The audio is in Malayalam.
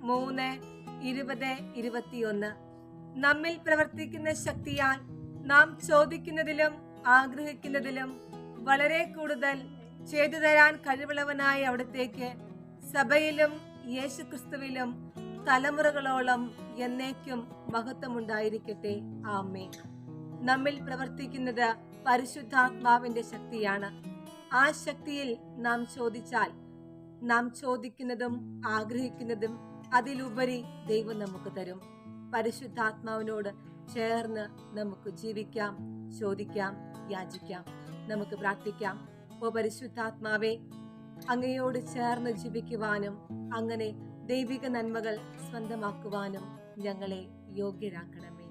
മൂന്ന് ഇരുപത് ഇരുപത്തിയൊന്ന്. നമ്മിൽ പ്രവർത്തിക്കുന്ന ശക്തിയാൽ നാം ചോദിക്കുന്നതിലും ആഗ്രഹിക്കുന്നതിലും വളരെ കൂടുതൽ ചെയ്തു തരാൻ കഴിവുള്ളവനായ അവിടത്തേക്ക് സഭയിലും യേശുക്രിസ്തുവിലും തലമുറകളോളം എന്നേക്കും മഹത്വമുണ്ടായിരിക്കട്ടെ. ആമേ നമ്മിൽ പ്രവർത്തിക്കുന്നത് പരിശുദ്ധാത്മാവിന്റെ ശക്തിയാണ്. ആ ശക്തിയിൽ നാം ചോദിച്ചാൽ നാം ചോദിക്കുന്നതും ആഗ്രഹിക്കുന്നതും അതിലുപരി ദൈവം നമുക്ക് തരും. പരിശുദ്ധാത്മാവിനോട് ചേർന്ന് നമുക്ക് ജീവിക്കാം ചോദിക്കാം യാചിക്കാം നമുക്ക് പ്രാർത്ഥിക്കാം. ഓ പരിശുദ്ധാത്മാവേ അങ്ങയോട് ചേർന്ന് ജീവിക്കുവാനും അങ്ങനെ ദൈവിക നന്മകൾ സ്വന്തമാക്കുവാനും ഞങ്ങളെ യോഗ്യരാക്കണമേ.